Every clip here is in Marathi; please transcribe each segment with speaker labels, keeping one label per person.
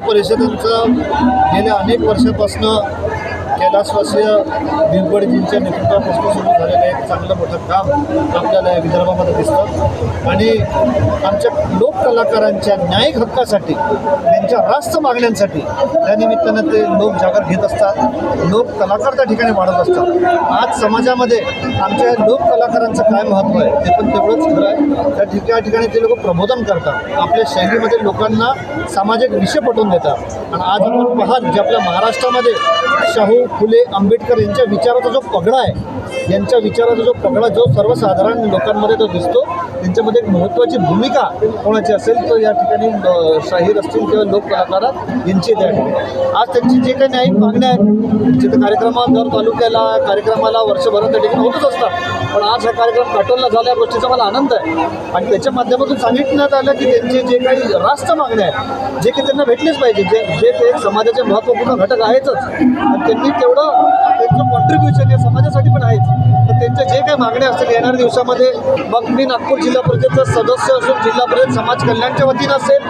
Speaker 1: परिषदांचं परिषदेचं गेल्या अनेक वर्षापासून कैलासवासीय भिवगडजींच्या नेतृत्वापासून सुरू झालेलं एक चांगलं मोठं काम आपल्याला या विदर्भामध्ये दिसतं. आणि आमच्या लोककलाकारांच्या न्यायिक हक्कासाठी त्यांच्या रास्त मागण्यांसाठी त्यानिमित्तानं ते लोक जागर घेत असतात लोक कलाकार त्या ठिकाणी वाढत असतात. आज समाजामध्ये आमच्या लोक कलाकारांचं काय महत्त्व आहे ते पण तेवढंच खरं आहे. त्या ठिक- ठिकाणी ते लोक प्रबोधन करतात. आपल्या शैलीमध्ये लोकांना सामाजिक विषय पटवून देतात. आणि आज आपण पाहाल जे आपल्या महाराष्ट्रामध्ये शाहू फुले आंबेडकर यांच्या विचाराचा जो पगडा आहे यांच्या विचाराचा जो पगडा जो सर्वसाधारण लोकांमध्ये तो दिसतो त्यांच्यामध्ये एक महत्त्वाची भूमिका कोणाची असेल तर या ठिकाणी शाहीर असतील किंवा लोक कलाकार यांची त्या ठिकाणी. आज त्यांची जे काही न्यायिक मागण्या आहेत जिथं कार्यक्रमात दर तालुक्याला कार्यक्रमाला वर्षभरात त्या ठिकाणी होतच असतात. पण आज हा कार्यक्रम काटोलला झाल्या गोष्टीचा मला आनंद आहे. आणि त्याच्या माध्यमातून सांगितण्यात आलं की त्यांचे जे काही रास्त मागण्या आहेत जे की त्यांना भेटलेच पाहिजे जे जे ते समाजाचे महत्त्वपूर्ण घटक आहेतच. आणि त्यांनी तेवढं त्यांचं कॉन्ट्रीब्युशन या समाजासाठी पण आहेच. तर त्यांच्या जे काही मागण्या असतील येणाऱ्या दिवसामध्ये मग मी नागपूर जिल्हा परिषदचा सदस्य असून जिल्हा परिषद समाज कल्याणच्या वतीनं असेल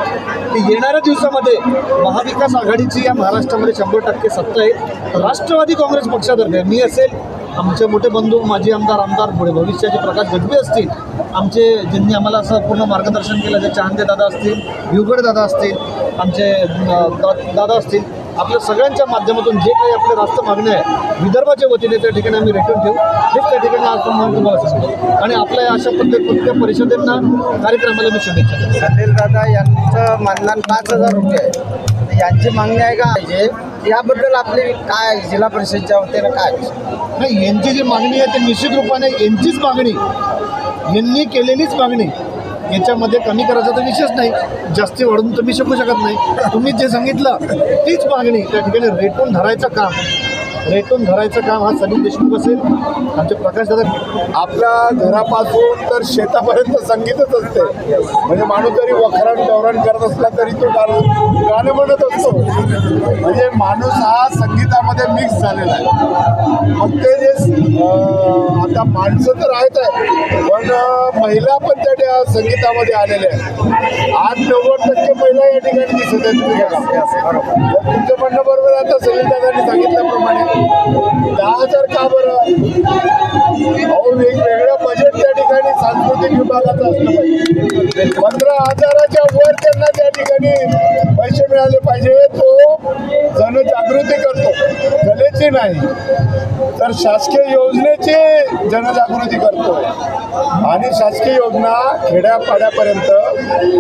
Speaker 1: की येणाऱ्या दिवसामध्ये महाविकास आघाडीची या महाराष्ट्रामध्ये शंभर टक्के सत्ता आहे. राष्ट्रवादी काँग्रेस पक्षातर्फे मी असेल आमचे मोठे बंधू माजी आमदार आमदार पुढे भविष्याचे प्रकाश गजबे असतील. आमचे ज्यांनी आम्हाला असं पूर्ण मार्गदर्शन केलं जे चांदे दादा असतील युगड दादा असतील आमचे दा- दादा असतील आपल्या सगळ्यांच्या माध्यमातून जे काही आपले रास्त मागणे आहे विदर्भाच्या वतीने त्या ठिकाणी आम्ही रेटून ठेवू. हेच त्या ठिकाणी आज तुम्हाला तुम्हाला सांगतो. आणि आपल्या या अशा पद्धतीच्या परिषदेंना कार्यक्रमाला मी शुभेच्छा देतो.
Speaker 2: दादा यांचं मानधन पाच हजार रुपये आहे. यांची मागणी आहे का? पाहिजे याबद्दल आपली काय जिल्हा परिषदच्या वतीनं काय
Speaker 1: नाही यांची जी मागणी आहे ती निश्चित रूपाने यांचीच मागणी. यांनी केलेलीच मागणी. याच्यामध्ये कमी करायचा तर विषयच नाही. जास्ती वाढून तुम्ही शकू शकत नाही. तुम्ही जे सांगितलं तीच मागणी त्या ठिकाणी रेटून धरायचं काम. रेटून धरायचं काम हा सलीम देशमुख असेल आमचे प्रकाश दादा.
Speaker 3: आपल्या घरापासून तर शेतापर्यंत संगीतच असते. म्हणजे माणूस जरी वखरण डवरण करत असला तरी तो गाणं म्हणत असतो. म्हणजे माणूस हा संगीतामध्ये मिक्स झालेला आहे. मग ते जे आता माणसं तर आहेत आहे पण महिला पण त्या संगीतामध्ये आलेल्या आहेत. आठ नव्वद टक्के महिला या ठिकाणी दिसत आहेत. तुम्ही तुमचं म्हणणं बरोबर आता सलील दादांनी सांगितल्याप्रमाणे दहा हजार का बरं? सांस्कृतिक असलं पाहिजे. पंधरा हजाराच्या वर त्यांना त्या ठिकाणी पैसे मिळाले पाहिजे. तो जनजागृती करतो. कलेची नाही तर शासकीय योजनेची जनजागृती करतो. आणि शासकीय योजना खेड्यापाड्यापर्यंत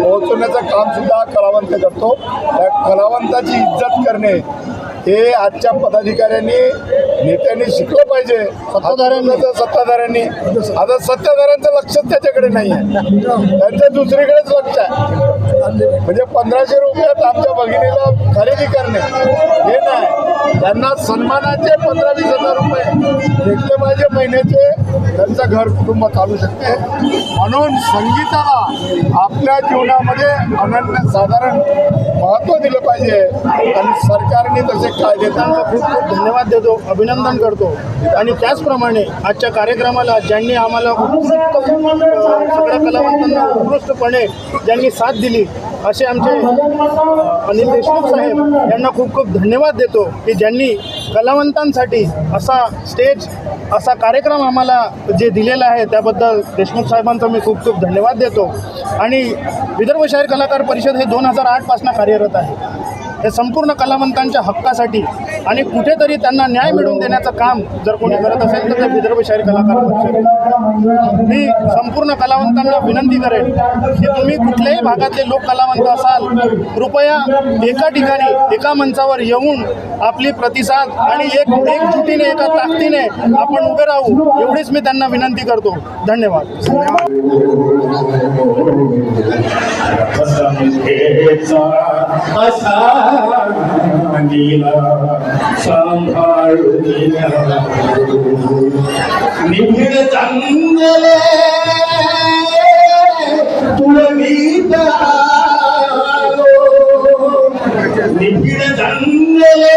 Speaker 3: पोहोचवण्याचं काम सुद्धा कलावंत करतो. त्या कलावंताची इज्जत करणे हे आजच्या पदाधिकाऱ्यांनी नेत्यांनी शिकलं पाहिजे. सत्ताधाऱ्यांनी. सत्ताधाऱ्यांनी. आता सत्ताधाऱ्यांचं लक्षच त्याच्याकडे नाही आहे त्यांचं दुसरीकडेच लक्ष आहे. म्हणजे पंधराशे रुपयात आमच्या भगिनीला खरेदी करणे हे नाही. त्यांना सन्मानाचे पंधरा वीस हजार रुपये भेटले पाहिजे महिन्याचे. त्यांचं घर कुटुंब चालू शकते. म्हणून संगीताला आपल्या जीवनामध्ये अनन्य साधारण महत्त्व दिलं पाहिजे. आणि सरकारने तसे कायदे
Speaker 4: त्यांना खूप खूप धन्यवाद देतो अभिनंदन करतो. आणि त्याचप्रमाणे आजच्या कार्यक्रमाला ज्यांनी आम्हाला उत्कृष्ट सगळ्या कलावंतांना उत्कृष्टपणे ज्यांनी साथ दिली असे आमचे अनिल देशमुख साहेब यांना खूप खूप धन्यवाद देतो. की यांनी कलावंतांसाठी असा स्टेज असा कार्यक्रम आम्हाला जे दिलेला आहे त्याबद्दल देशमुख साहेबांचा मी खूप खूप धन्यवाद देतो. आणि विदर्भ शहर कलाकार परिषद हे दोन हजार आठपासून कार्यरत आहे. हे संपूर्ण कलावंतांच्या हक्कासाठी आणि कुठेतरी त्यांना न्याय मिळवून देण्याचं काम जर कोणी करत असेल तर ते विदर्भ शहरी कलाकार परिषद मी संपूर्ण कलावंतांना विनंती करेन की तुम्ही कुठल्याही भागातले लोक कलावंत असाल कृपया एका ठिकाणी एका मंचावर येऊन आपली प्रतिसाद आणि एक एकजुटीने एका ताकदीने आपण उभे राहू एवढीच मी त्यांना विनंती करतो. धन्यवाद.
Speaker 5: धन्यवाद. असा नीला सांभाळून निबिड चांगले तुळवीत आलो निबिड चांगले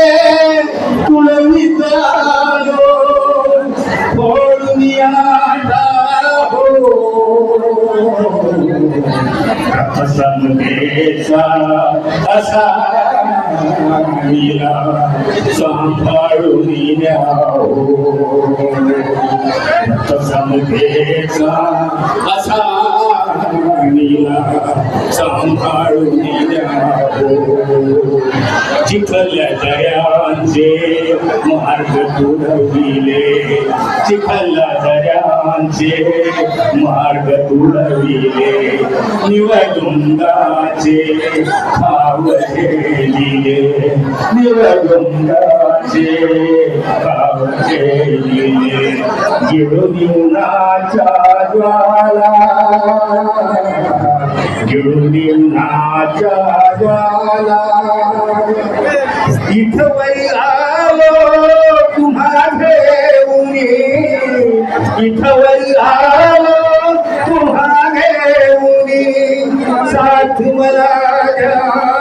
Speaker 5: नीला सांभाळून समतेचा असा नीला सांभाळून चिखल्या दऱ्यांचे मार्ग तुडविले चिखल्या दऱ्यांचे मार्ग तुडविले निवडुंगाचे खावचे लिले निवडुंगाचे खावचे गिरुदिनाच्या ज्वाला गिरुदिनाच्या ज्वाला इथं वै आलो तुम्हा घेऊन इथं वै आलो तुम्हा घेऊन साथ मला घ्या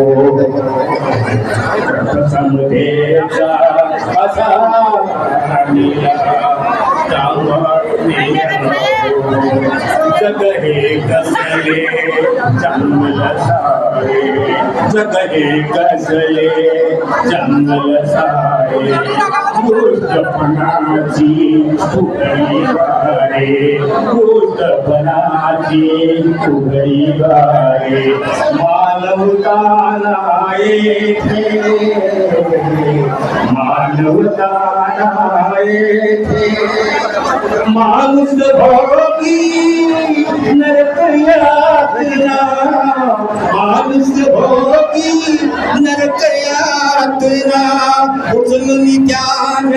Speaker 5: जंगल सारे जग हे कसले जंगल सारे गोष्टपणाची फुगडी गारे गोष्टपणाची फुगडी गारे मानवता येथे मानवता येथे माणूस भोगी नरकया नरक हो। तुल ज्ञान